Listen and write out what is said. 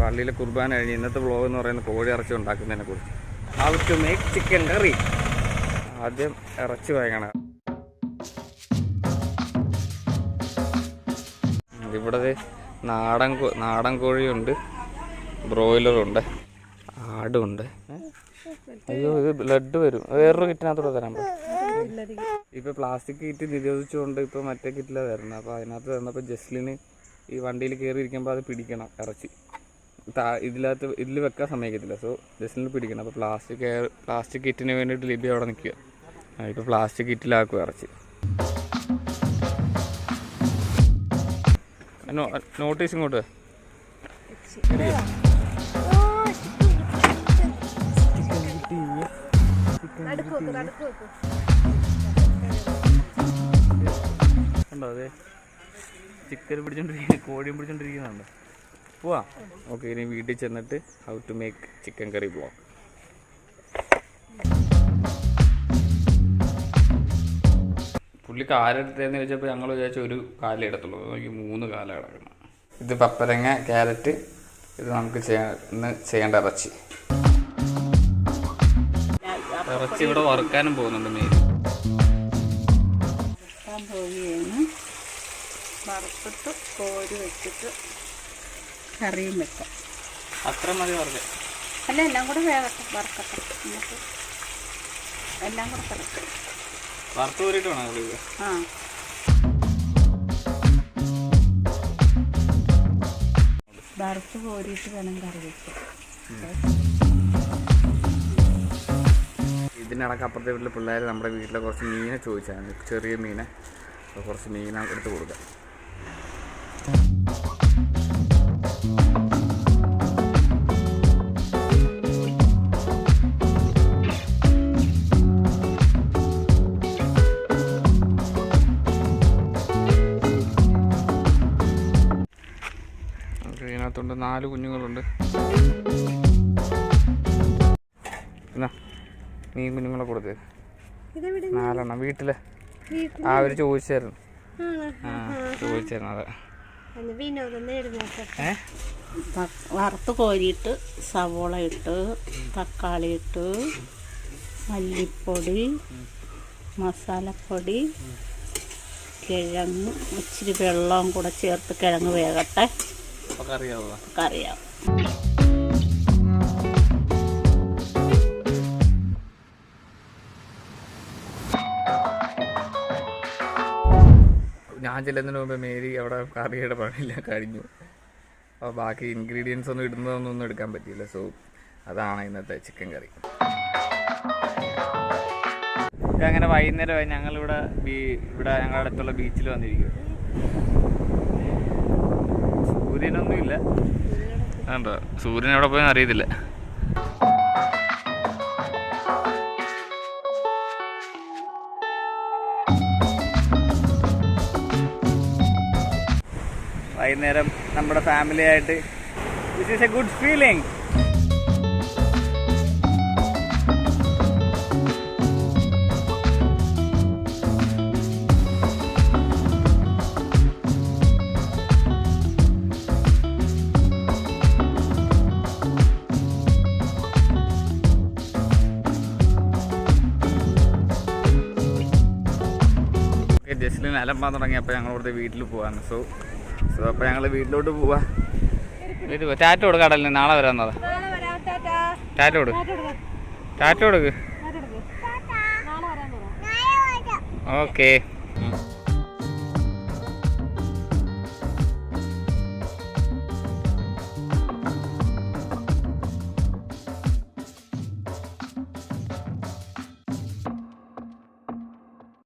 പള്ളിയിലെ കുർബാന കഴിഞ്ഞ് ഇന്നത്തെ വ്ളോഗ് എന്ന് പറയുന്നത് കോഴി ഇറച്ചി ഉണ്ടാക്കുന്നതിനെ കുറിച്ച്. How to make chicken curry ആദ്യം ഇറച്ചി വാങ്ങണം. ഇവിടെ നാടൻ നാടൻ കോഴിയുണ്ട്. ബ്രോയിലറുണ്ട്. ആടുണ്ട് ഏ? അയ്യോ ഇത് ബ്ലഡ് വരും. വേറൊരു കിറ്റിനകത്തൂടെ തരാൻ പറ്റും ഇപ്പൊ പ്ലാസ്റ്റിക് കിറ്റ് നിരോധിച്ചുകൊണ്ട് ഇപ്പൊ മറ്റേ കിറ്റിലാണ് വരുന്നത് അപ്പൊ അതിനകത്ത് വരുന്നപ്പോ ജസ്ലിന് ഈ വണ്ടിയിൽ കയറി ഇരിക്കുമ്പോൾ അത് പിടിക്കണം ഇറച്ചി. ഇതിലകത്ത് ഇതിനകത്ത് ഇതിൽ വെക്കാൻ സമ്മതിക്കത്തില്ല സോ ജസ്ലിന് പിടിക്കണം. അപ്പോൾ പ്ലാസ്റ്റിക് പ്ലാസ്റ്റിക് കിറ്റിന് വേണ്ടിയിട്ട് ലിബി അവിടെ നിൽക്കുക ഇപ്പൊ പ്ലാസ്റ്റിക് കിറ്റിലാക്കുക ഇറച്ചി. നോട്ടീസ് ഇങ്ങോട്ട്. ഉണ്ടോ അതെ? ചിക്കൻ പിടിച്ചോണ്ടിരിക്കുന്ന കോഴിയും പിടിച്ചോണ്ടിരിക്കുന്നുണ്ട്. പോവാ. ഓക്കെ ഇനി വീട്ടിൽ ചെന്നിട്ട് how to make chicken curry പോവാം പുള്ളി കാലെടുത്തതെന്ന് ചോദിച്ചപ്പോൾ ഞങ്ങൾ വിചാരിച്ച ഒരു കാലേ എടുത്തുള്ളൂ. എനിക്ക് മൂന്ന് കാലം കിടക്കണം ഇത് പപ്പരങ്ങ ക്യാരറ്റ് ഇത് നമുക്ക് ചെയ്യാൻ ഇന്ന് ചെയ്യേണ്ട ഇറച്ചി. ഇറച്ചി ഇവിടെ വറുക്കാനും പോകുന്നുണ്ട് വറുക്കാൻ പോവുകയാണ്. വറുത്തിട്ട് കോരി വെച്ചിട്ട് കറിയും വെക്കാം. അത്ര മതി വറുക്കാൻ അല്ല എല്ലാം കൂടെ വേകട്ടെ വറുക്കട്ടെ. എന്നിട്ട് എല്ലാം കൂടെ കിടക്കും വറുത്ത് കോരിയിട്ട് വേണം പുള്ളി ആ. വറുത്ത് കോരിയിട്ട് വേണം കറി ഇതിനിടക്ക് അപ്പുറത്തെ വീട്ടിലെ പിള്ളേർ നമ്മുടെ വീട്ടിലെ കുറച്ച് മീനെ ചോദിച്ചാണ്. ചെറിയ മീനെ. അപ്പോൾ കുറച്ച് മീനെ എടുത്ത് കൊടുക്കാം. ഇതിനകത്തുണ്ട് നാല് കുഞ്ഞുങ്ങളുണ്ട്. നീ കുഞ്ഞുങ്ങളെ കൊടുത്തേ. നാലെണ്ണം. വീട്ടിൽ. ആ അവർ ചോദിച്ചായിരുന്നു. ആ ചോദിച്ചായിരുന്നു അതെ. വറുത്ത് കോരിയിട്ട് സവോള ഇട്ട് തക്കാളി ഇട്ട് മല്ലിപ്പൊടി മസാലപ്പൊടി കിഴങ്ങ് ഇച്ചിരി വെള്ളവും കൂടെ ചേർത്ത് കിഴങ്ങ് വേകട്ടെ. കറിയാവും. ഞാൻ ചെല്ലുന്നതിന് മുമ്പ് മേരി അവിടെ കറിയുടെ പണിയെല്ലാം കഴിഞ്ഞു. അപ്പോൾ ബാക്കി ഇൻഗ്രീഡിയൻസ് ഒന്നും ഇടുന്നതൊന്നും ഒന്നും എടുക്കാൻ പറ്റിയില്ല. സോ അതാണ് ഇന്നത്തെ ചിക്കൻ കറി. അങ്ങനെ വൈകുന്നേരമായി ഞങ്ങളിവിടെ ബീ ഇവിടെ ഞങ്ങളുടെ അടുത്തുള്ള ബീച്ചിൽ വന്നിരിക്കും സൂര്യനൊന്നുമില്ല. കണ്ടോ സൂര്യൻ എവിടെ പോയെന്ന് അറിയത്തില്ല. വൈകുന്നേരം നമ്മുടെ ഫാമിലി ആയിട്ട് this is a good feeling Justin അലമ്പാൻ തുടങ്ങിയപ്പോൾ ഞങ്ങൾ ഇവിടുത്തെ വീട്ടിൽ പോകാൻ സോ സോ അപ്പോൾ ഞങ്ങൾ വീട്ടിലോട്ട് പോവാ. വീട്ടിൽ പോ. ടാറ്റ കൊടുക്ക കടലിന് നാളെ വരാന്നതാ ടാറ്റ. കൊടുക്ക്. ടാറ്റ കൊടുക്ക്. ഓക്കെ.